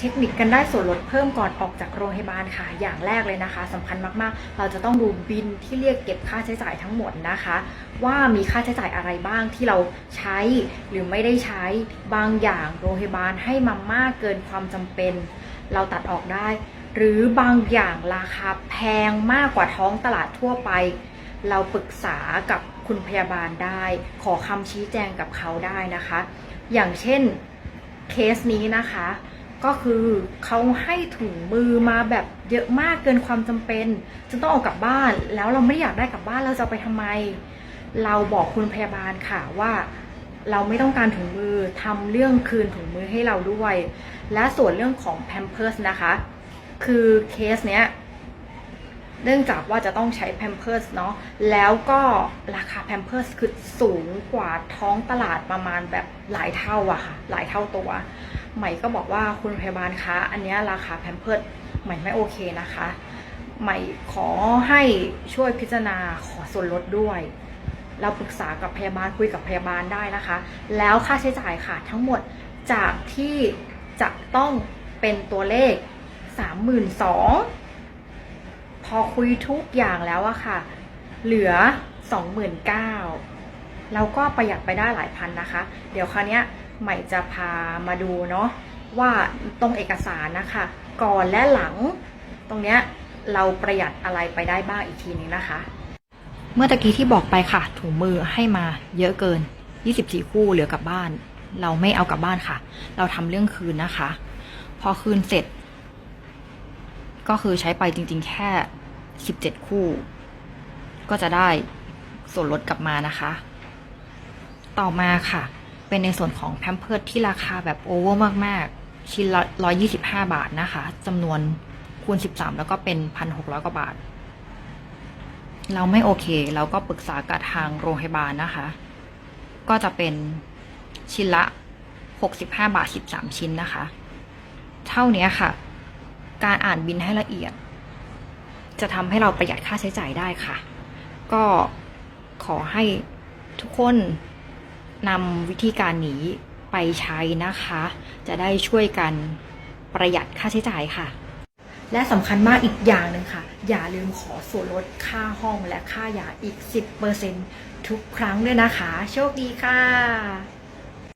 เทคนิคกันได้ส่วนลดเพิ่มก่อนออกจากโรงพยาบาลค่ะ อย่างแรกเลยนะคะสำคัญมากๆ เราจะต้องดูบินที่เรียกเก็บค่าใช้จ่ายทั้งหมดนะคะ ว่ามีค่าใช้จ่ายอะไรบ้างที่เราใช้หรือไม่ได้ใช้บางอย่างโรงพยาบาลให้มามากเกินความจำเป็น เราตัดออกได้ หรือบางอย่างราคาแพงมากกว่าท้องตลาดทั่วไป เราปรึกษากับคุณพยาบาลได้ ขอคำชี้แจงกับเขาได้นะคะ อย่างเช่นเคสนี้นะคะ ก็คือเขาให้ถุงมือมาแบบเยอะมากเกินความจำเป็นจนต้องเอากลับบ้าน แล้วเราไม่ได้อยากได้กลับบ้านเราจะไปทำไม เราบอกคุณพยาบาลค่ะว่าเราไม่ต้องการถุงมือทำเรื่องคืนถุงมือให้เราด้วย และส่วนเรื่องของ Pampers นะคะ คือเคสเนี้ยเนื่องจากว่าจะต้องใช้ Pampers เนาะแล้วก็ราคา Pampers คือสูงกว่าท้องตลาดประมาณแบบหลายเท่าอะค่ะ หลายเท่าตัว ใหม่ก็บอกว่าคุณพยาบาลคะอันนี้ราคา Pampers ใหม่ไม่โอเคนะคะ ใหม่ขอให้ช่วยพิจารณาขอส่วนลดด้วย เราปรึกษากับพยาบาลคุยกับพยาบาลได้นะคะ แล้วค่าใช้จ่ายค่ะทั้งหมดจากที่จะต้องเป็นตัวเลข 32,000พอคุยทุกอย่างแล้วอะค่ะ เหลือ 29,000 แล้วก็ประหยัดไปได้หลายพันนะคะ เดี๋ยวคราวนี้ใหม่จะพามาดูเนาะว่าตรงเอกสารนะคะ ก่อนและหลังตรงเนี้ยเราประหยัดอะไรไปได้บ้างอีกทีนึงนะคะ เมื่อตะกี้ที่บอกไปค่ะ ถุงมือให้มาเยอะเกิน 24 คู่เหลือกลับบ้าน เราไม่เอากลับบ้านค่ะ เราทำเรื่องคืนนะคะ พอคืนเสร็จ ก็คือใช้ไปจริง ๆ แค่ 17 คู่ ก็จะได้ส่วนลดกลับมานะคะ ต่อมาค่ะ เป็นในส่วนของแพมเพิร์ดที่ราคาแบบโอเวอร์มาก ๆ ชิ้นละ125บาทนะคะจำนวนคูณ13แล้วก็เป็น1,600กว่าบาท เราไม่โอเค เราก็ปรึกษากับทางโรงพยาบาลนะคะ ก็จะเป็นชิ้นละ65บาท13ชิ้นนะคะ เท่านี้ค่ะ การอ่านบินให้ละเอียด จะทำให้เราประหยัดค่าใช้จ่ายได้ค่ะ ก็ขอให้ทุกคน นำวิธีการนี้ไปใช้นะคะ จะได้ช่วยกันประหยัดค่าใช้จ่ายค่ะ และสำคัญมากอีกอย่างหนึ่งค่ะ อย่าลืมขอส่วนลดค่าห้องและค่ายาอีก 10%ทุกครั้งด้วยนะคะ โชคดีค่ะ